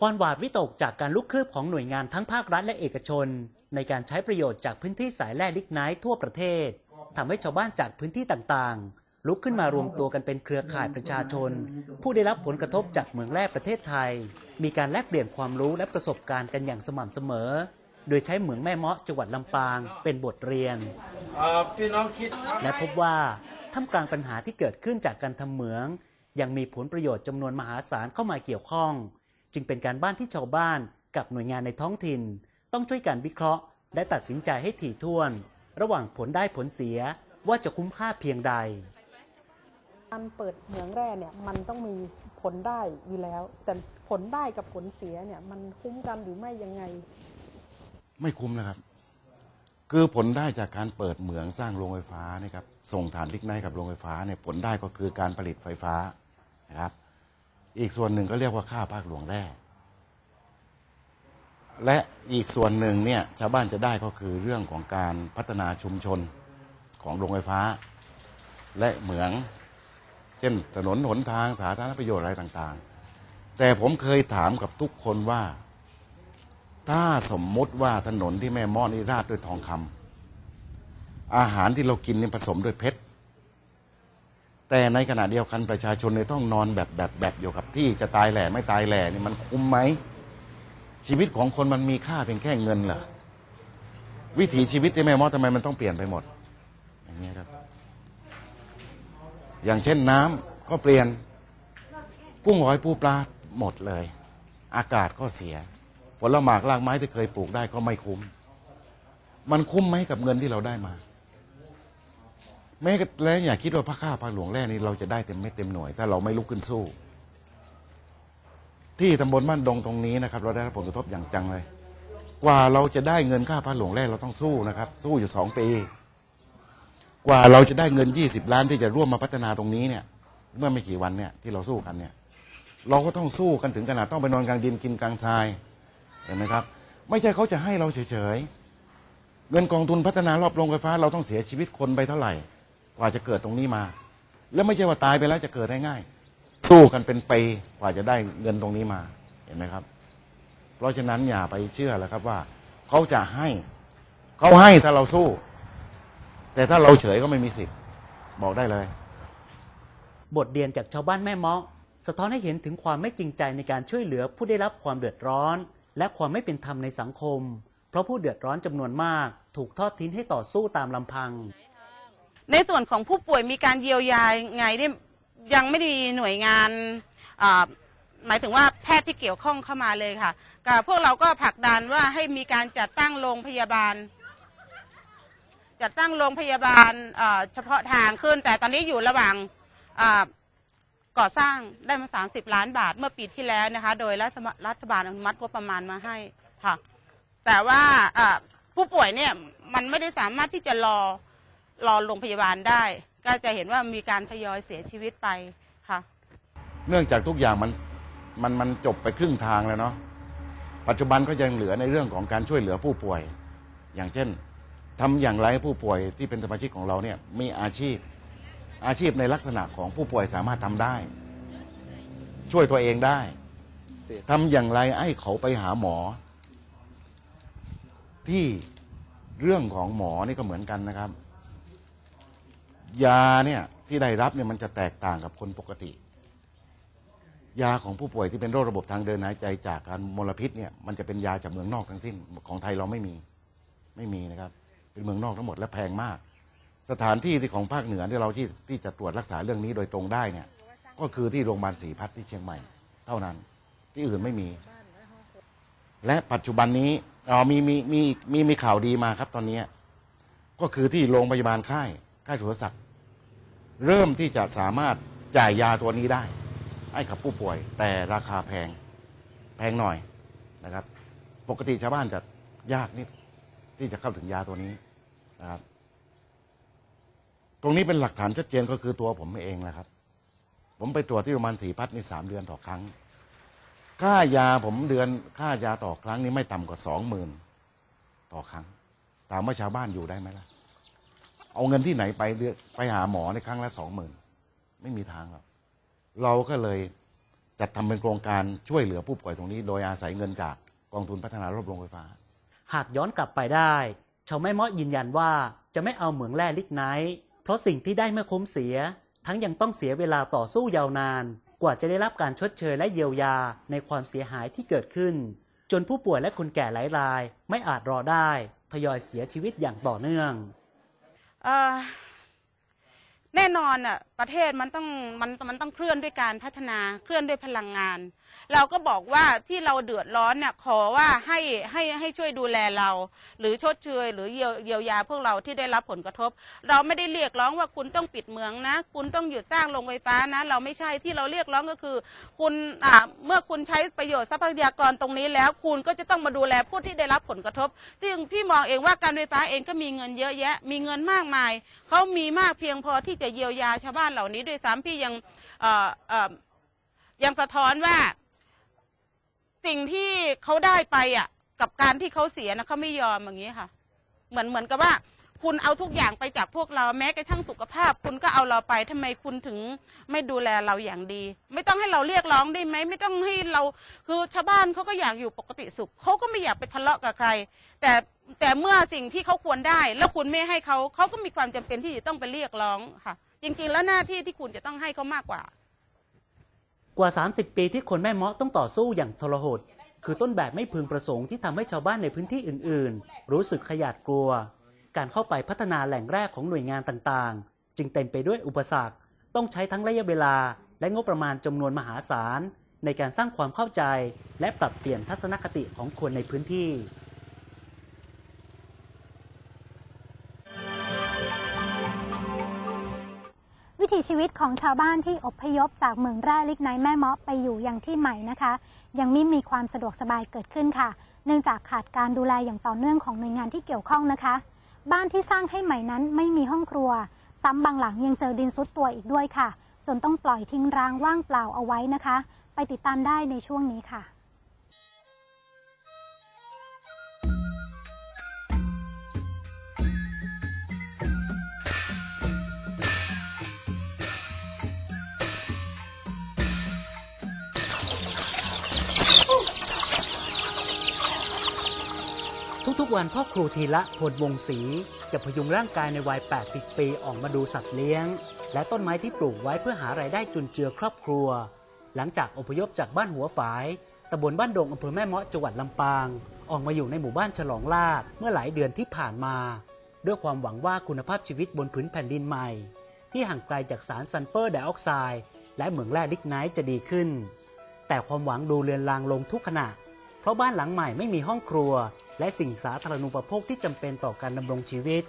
ความหวาดวิตกจากการลุกคืบของหน่วยงานทั้งภาครัฐและเอกชน ในการใช้ประโยชน์จากพื้นที่สายแร่ลิกไนท์ทั่วประเทศทำให้ชาวบ้านจากพื้นที่ต่างๆ ลุกขึ้นมารวมตัวกันเป็นเครือข่ายประชาชน ผู้ได้รับผลกระทบจากเหมืองแร่ประเทศไทย มีการแลกเปลี่ยนความรู้และประสบการณ์กันอย่างสม่ำเสมอ โดยใช้เหมืองแม่เมาะจังหวัดลำปางเป็นบทเรียนเอ่อพี่น้องคิดและพบว่าท่ามกลางปัญหาที่เกิดขึ้นจากการทำเหมือง ยังมีผลประโยชน์จำนวนมหาศาลเข้ามาเกี่ยวข้อง จึงเป็นการบ้านที่ชาวบ้านกับหน่วยงานในท้องถิ่น ต้องช่วยกันวิเคราะห์ และตัดสินใจให้ถี่ถ้วน ระหว่างผลได้ผลเสียว่าจะคุ้มค่าเพียงใด การเปิดเหมืองแร่เนี่ยมันต้องมีผลได้อยู่แล้ว แต่ผลได้กับผลเสียเนี่ยมันคุ้มกันหรือไม่ยังไง ไม่คุ้มนะครับ คือผลได้จากการเปิดเหมืองสร้างโรงไฟฟ้านี่ครับส่งฐานลิกไนท์กับโรงไฟฟ้าเนี่ยผลได้ก็คือการผลิตไฟฟ้านะครับ อีกส่วนหนึ่งก็เรียกว่าค่าภาคหลวงแร่และอีกส่วนหนึ่งเนี่ยชาวบ้านจะได้ก็คือเรื่องของการพัฒนาชุมชนของโรงไฟฟ้า และเหมือง เช่นถนนหนทางสาธารณประโยชน์อะไรต่างๆ แต่ผมเคยถามกับทุกคนว่า ถ้าสมมติว่าถนนที่แม่ม้อนี่ราดด้วยทองคำอาหารที่เรากินนี่ผสมด้วยเพชร แต่ในขณะเดียวกันประชาชนเนี่ยต้องนอนแบบแบบแบบอยู่กับที่จะตายแหล่ไม่ตายแหล่นี่มันคุ้มไหมชีวิตของคนมันมีค่าเพียงแค่เงินเหรอวิถีชีวิตที่แม่มอทำไมมันต้องเปลี่ยนไปหมด อย่างนี้ยครับ อย่างเช่นน้ำก็เปลี่ยนกุ้งหอยปูปลาหมดเลย อากาศก็เสียผลหมากรากไม้ที่เคยปลูกได้ก็ไม่คุ้ม มันคุ้มไหมกับเงินที่เราได้มา แม้แล้วอย่าคิดว่าพระข้าพระหลวงแร่นี่เราจะได้เต็มเม็ดเต็มหน่วย ถ้าเราไม่ลุกขึ้นสู้ ที่ตำบลบ้านดงตรงนี้นะครับ เราได้รับผลกระทบอย่างจังเลย กว่าเราจะได้เงินค่าพระหลวงแร่เราต้องสู้นะครับ สู้อยู่สองปี กว่าเราจะได้เงินยี่สิบล้านที่จะร่วมมาพัฒนาตรงนี้เนี่ย เมื่อไม่กี่วันเนี่ยที่เราสู้กันเนี่ย เราก็ต้องสู้กันถึงขนาดต้องไปนอนกลางดินกินกลางทรายเห็นไหมครับ ไม่ใช่เขาจะให้เราเฉยๆเงินกองทุนพัฒนารอบโรงไฟฟ้า เราต้องเสียชีวิตคนไปเท่าไหร่ กว่าจะเกิดตรงนี้มา แล้วไม่ใช่ว่าตายไปแล้วจะเกิดได้ง่าย สู้กันเป็นปีกว่าจะได้เงินตรงนี้มาเห็นไหมครับ เพราะฉะนั้นอย่าไปเชื่อแล้วครับว่า เขาจะให้เขาให้ถ้าเราสู้ แต่ถ้าเราเฉยก็ไม่มีสิทธิ์บอกได้เลย บทเรียนจากชาวบ้านแม่เมาะสะท้อนให้เห็นถึงความไม่จริงใจในการช่วยเหลือผู้ได้รับความเดือดร้อน และความไม่เป็นธรรมในสังคม เพราะผู้เดือดร้อนจำนวนมาก ถูกทอดทิ้งให้ต่อสู้ตามลำพัง ในส่วนของผู้ป่วยมีการเยียวยาไงเนี่ยยังไม่ได้มีหน่วยงานอ่าหมายถึงว่าแพทย์ที่เกี่ยวข้องเข้ามาเลยค่ะกับพวกเราก็ผลักดันว่าให้มีการจัดตั้งโรงพยาบาล จัดตั้งโรงพยาบาลเอ่อเฉพาะทางขึ้น แต่ตอนนี้อยู่ระหว่างอ่าก่อสร้างได้มา 30 ล้านบาทเมื่อปีที่แล้วนะคะ โดยรัฐบาลรัฐบาลอนุมัติงบประมาณมาให้ค่ะ แต่ว่าอ่าผู้ป่วยเนี่ยมันไม่ได้สามารถที่จะรอ รอโรงพยาบาลได้ ก็จะเห็นว่ามีการทยอยเสียชีวิตไปค่ะ เนื่องจากทุกอย่างมันมันมันจบไปครึ่งทางแล้วเนาะปัจจุบันก็ยังเหลือในเรื่องของการช่วยเหลือผู้ป่วย อย่างเช่นทำอย่างไรให้ผู้ป่วยที่เป็นสมาชิกของเราเนี่ยมีอาชีพอาชีพในลักษณะของผู้ป่วยสามารถทำได้ ช่วยตัวเองได้ทำอย่างไรให้เขาไปหาหมอ ที่เรื่องของหมอนี่ก็เหมือนกันนะครับ ยาเนี่ยที่ได้รับเนี่ยมันจะแตกต่างกับคนปกติ ยาของผู้ป่วยที่เป็นโรคระบบทางเดินหายใจจากการมลพิษเนี่ยมันจะเป็นยาจากเมืองนอกทั้งสิ้นของไทยเราไม่มีไม่มีนะครับ เป็นเมืองนอกทั้งหมดและแพงมาก สถานที่ที่ของภาคเหนือที่เราที่ที่จะตรวจรักษาเรื่องนี้โดยตรงได้เนี่ยก็คือที่โรงพยาบาลศรีพัฒน์ที่เชียงใหม่ เท่านั้นที่อื่นไม่มี และปัจจุบันนี้อ๋อมีมีมีมีมีข่าวดีมาครับตอนนี้ ก็คือที่โรงพยาบาลค่าย ค่ายสุรศักดิ์เริ่มที่จะสามารถจ่ายยาตัวนี้ได้ ให้กับผู้ป่วย แต่ราคาแพงแพงหน่อยนะครับ ปกติชาวบ้านจะยากนิดที่จะเข้าถึงยาตัวนี้นะครับ ตรงนี้เป็นหลักฐานชัดเจนก็คือตัวผมเองแหละครับ ผมไปตรวจที่โรงพยาบาลศรีพัฒน์นี่สามเดือนต่อครั้ง ค่ายาผมเดือนค่ายาต่อครั้งนี่ไม่ต่ำกว่าสองหมื่นต่อครั้ง ถามว่าชาวบ้านอยู่ได้ไหมล่ะ เอาเงินที่ไหนไปเดือนไปหาหมอในครั้งละสองหมื่นไม่มีทางหรอกเราก็เลยจัดทำเป็นโครงการช่วยเหลือผู้ป่วยตรงนี้ โดยอาศัยเงินจากกองทุนพัฒนารถโรงไฟฟ้า หากย้อนกลับไปได้ ชาวแม่เมาะยืนยันว่าจะไม่เอาเหมืองแร่ลิกไนท์เพราะสิ่งที่ได้เมื่อคุ้มเสีย ทั้งยังต้องเสียเวลาต่อสู้ยาวนาน กว่าจะได้รับการชดเชยและเยียวยาในความเสียหายที่เกิดขึ้น จนผู้ป่วยและคนแก่หลายราย ไม่อาจรอได้ทยอยเสียชีวิตอย่างต่อเนื่อง เอ่อแน่นอนอะประเทศมันต้องมันมันต้องเคลื่อนด้วยการพัฒนาเคลื่อนด้วยพลังงานเราก็บอกว่าที่เราเดือดร้อนเนี่ยขอว่าให้ให้ให้ช่วยดูแลเรา หรือชดเชยหรือเยียวยวยาพวกเราที่ได้รับผลกระทบ เราไม่ได้เรียกร้องว่าคุณต้องปิดเมืองนะ คุณต้องหยุดสร้างโรงไฟฟ้านะ เราไม่ใช่ที่เราเรียกร้องก็คือ คุณอ่าเมื่อคุณใช้ประโยชน์ทรัพยากรตรงนี้แล้ว คุณก็จะต้องมาดูแลผู้ที่ได้รับผลกระทบ ซึ่งพี่มองเองว่าการไฟฟ้าเองก็มีเงินเยอะแยะ มีเงินมากมายเขามีมากเพียงพอที่จะเยียวยาชาวบ้านเหล่านี้ด้วยซ้ำพี่ยังเอ่อเอ่อยังสะท้อนว่า สิ่งที่เขาได้ไปอะ กับการที่เขาเสียนะเขาไม่ยอมอย่างนี้ค่ะ เหมือนเหมือนกับว่า คุณเอาทุกอย่างไปจากพวกเราแม้กระทั่งสุขภาพ คุณก็เอาเราไปทำไมคุณถึงไม่ดูแลเราอย่างดี ไม่ต้องให้เราเรียกร้องได้ไหมไม่ต้องให้เราคือชาวบ้านเขาก็อยากอยู่ปกติสุขเขาก็ไม่อยากไปทะเลาะกับใคร แต่แต่เมื่อสิ่งที่เขาควรได้ แล้วคุณไม่ให้เขาเขาก็มีความจำเป็นที่จะต้องไปเรียกร้องค่ะ จริง ๆ แล้วหน้าที่ที่คุณจะต้องให้เขามากกว่า กว่า 30 ปีที่คนแม่เมาะต้องต่อสู้อย่างทรหด คือต้นแบบไม่พึงประสงค์ที่ทำให้ชาวบ้านในพื้นที่อื่น ๆ รู้สึกขยาดกลัว การเข้าไปพัฒนาแหล่งแรกของหน่วยงานต่างๆ จึงเต็มไปด้วยอุปสรรค ต้องใช้ทั้งระยะเวลา และงบประมาณจำนวนมหาศาลในการสร้างความเข้าใจ และปรับเปลี่ยนทัศนคติของคนในพื้นที่ ถีชีวิตของชาวบ้านที่อพยพจากเมืองแร่ลิกไนแม่เมาะไปอยู่ยังที่ใหม่นะคะ ยังไม่มีความสะดวกสบายเกิดขึ้นค่ะ เนื่องจากขาดการดูแลอย่างต่อเนื่องของหน่วยงานที่เกี่ยวข้องนะคะ บ้านที่สร้างให้ใหม่นั้นไม่มีห้องครัว ซ้ำบางหลังยังเจอดินซุดตัวอีกด้วยค่ะ จนต้องปล่อยทิ้งร้างว่างเปล่าเอาไว้นะคะ ไปติดตามได้ในช่วงนี้ค่ะ ทุกๆวันพ่อครูธีระพลวงศรีจะพยุงร่างกายในวัย 80 ปีออกมาดูสัตว์เลี้ยง และต้นไม้ที่ปลูกไว้เพื่อหารายได้จุนเจือครอบครัว หลังจากอพยพจากบ้านหัวฝายตำบลบ้านดงอำเภอแม่เมาะจังหวัดลำปาง ออกมาอยู่ในหมู่บ้านฉลองลาดเมื่อหลายเดือนที่ผ่านมา ด้วยความหวังว่าคุณภาพชีวิตบนพื้นแผ่นดินใหม่ ที่ห่างไกลจากสารซัลเฟอร์ไดออกไซด์และเหมืองแร่ลิกไนท์จะดีขึ้น แต่ความหวังดูเลือนลางลงทุกขณะ เพราะบ้านหลังใหม่ไม่มีห้องครัว และสิ่งสาธารณูปโภคที่จำเป็นต่อการดำรงชีวิต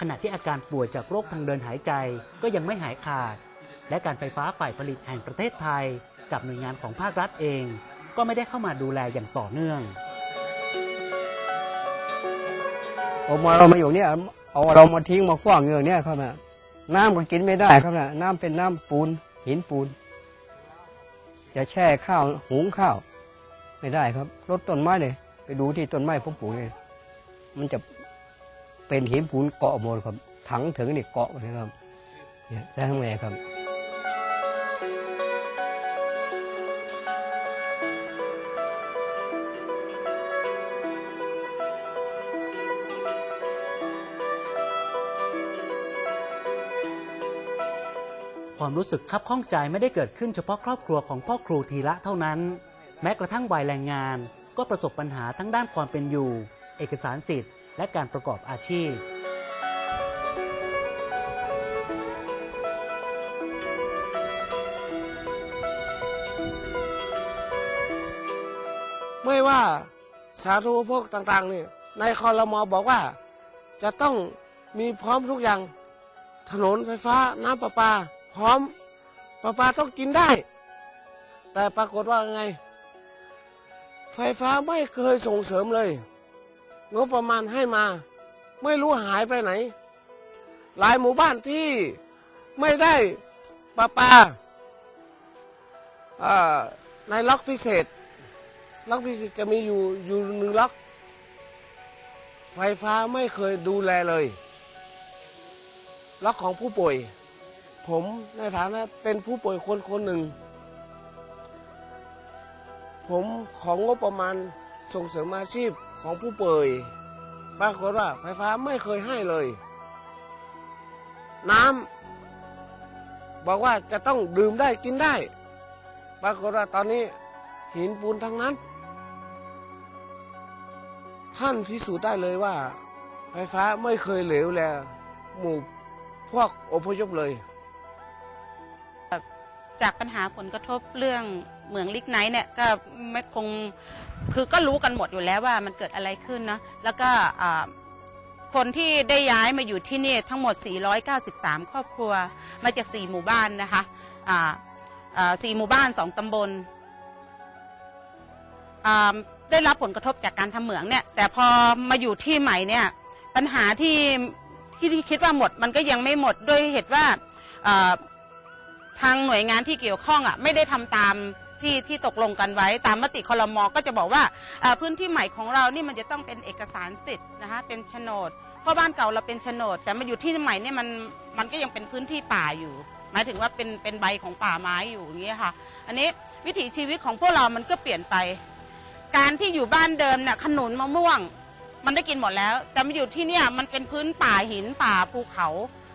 ขณะที่อาการป่วยจากโรคทางเดินหายใจก็ยังไม่หายขาด และการไฟฟ้าฝ่ายผลิตแห่งประเทศไทย กับหน่วยงานของภาครัฐเอง ก็ไม่ได้เข้ามาดูแลอย่างต่อเนื่องเอามาเรามาอยู่เนี่ยเอาเรามาทิ้งมาขว้างอย่างเนี้ยครับนะน้ำก็กินไม่ได้ครับนะน้ำเป็นน้ำปูนหินปูนอย่าแช่ข้าวหุงข้าว ไม่ได้ครับรดต้นไม้เลย ดูที่ต้นไม้ผมปลูกเลยมันจะเป็นหินปูนเกาะหมดครับ ถังถึงนี่เกาะหมดเลยครับเนี่ยจะทำไงครับความรู้สึกคับข้องใจไม่ได้เกิดขึ้นเฉพาะครอบครัวของพ่อครูธีระเท่านั้น แม้กระทั่งวัยแรงงาน ก็ประสบปัญหาทั้งด้านความเป็นอยู่ เอกสารสิทธิ์ และการประกอบอาชีพ ไม่ว่าสาธารณูปโภคต่างๆนี่ในคอรมอบอกว่า จะต้องมีพร้อมทุกอย่าง ถนนไฟฟ้าน้ำประปา พร้อมประปาต้องกินได้ แต่ปรากฏว่าไง ไฟฟ้าไม่เคยส่งเสริมเลย งบประมาณให้มา ไม่รู้หายไปไหน หลายหมู่บ้านที่ไม่ได้ประปาอ่าในล็อกพิเศษ ล็อกพิเศษจะมีอยู่อยู่หนึ่งล็อก ไฟฟ้าไม่เคยดูแลเลย ล็อกของผู้ป่วย ผมในฐานะเป็นผู้ป่วยคนคนหนึ่ง ผมของงบประมาณส่งเสริมอาชีพของผู้ป่วยปรากฏว่าไฟฟ้าไม่เคยให้เลย น้ำบอกว่าจะต้องดื่มได้กินได้ ปรากฏว่าตอนนี้หินปูนทั้งนั้น ท่านพิสูจน์ได้เลยว่า ไฟฟ้าไม่เคยเหลวแลหมู่พวกอพยพเลย จากปัญหาผลกระทบเรื่องเหมืองลิกไนท์เนี่ยก็ไม่คงคือก็รู้กันหมดอยู่แล้วว่ามันเกิดอะไรขึ้นเนาะแล้วก็คนที่ได้ย้ายมาอยู่ที่นี่ทั้งหมด 493 ครอบครัว มาจาก 4 หมู่บ้านนะคะสี่หมู่บ้าน 2 ตำบลได้รับผลกระทบจากการทำเหมืองเนี่ยแต่พอมาอยู่ที่ใหม่เนี่ยปัญหาที่ที่คิดว่าหมดมันก็ยังไม่หมดด้วยเหตุว่า ทางหน่วยงานที่เกี่ยวข้องอะไม่ได้ทำตามที่ที่ตกลงกันไว้ตามมติคลมอก็จะบอกว่าพื้นที่ใหม่ของเรานี่มันจะต้องเป็นเอกสารสิทธิ์นะคะเป็นโฉนดเพราะบ้านเก่าเราเป็นโฉนด แต่มาอยู่ที่ใหม่เนี่ยมันมันก็ยังเป็นพื้นที่ป่าอยู่ หมายถึงว่าเป็นเป็นใบของป่าไม้อยู่อย่างเงี้ยค่ะ อันนี้วิถีชีวิตของพวกเรามันก็เปลี่ยนไป การที่อยู่บ้านเดิมเนี่ยขนุนมะม่วง มันได้กินหมดแล้ว แต่มาอยู่ที่เนี่ยมันเป็นพื้นป่าหินป่าภูเขา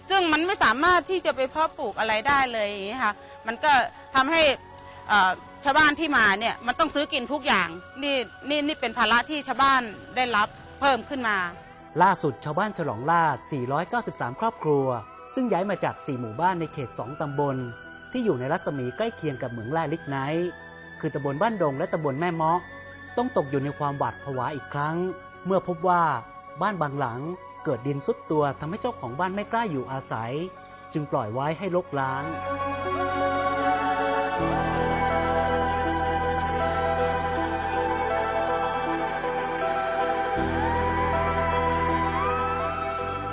ซึ่งมันไม่สามารถที่จะไปเพาะปลูกอะไรได้เลยอย่างนี้ค่ะ มันก็ทำให้ชาวบ้านที่มาเนี่ยมันต้องซื้อกินทุกอย่างนี่นี่นี่เป็นภาระที่ชาวบ้านได้รับเพิ่มขึ้นมา ล่าสุดชาวบ้านฉลองลาด 493 ครอบครัว ซึ่งย้ายมาจาก 4 หมู่บ้านในเขต 2 ตำบล ที่อยู่ในรัศมีใกล้เคียงกับเหมืองแร่ลิกไนท์คือตำบลบ้านดงและตำบลแม่เมาะต้องตกอยู่ในความหวาดผวาอีกครั้ง เมื่อพบว่าบ้านบางหลัง เกิดดินซุดตัวทำให้เจ้าของบ้านไม่กล้าอยู่อาศัย จึงปล่อยไว้ให้ลกล้าง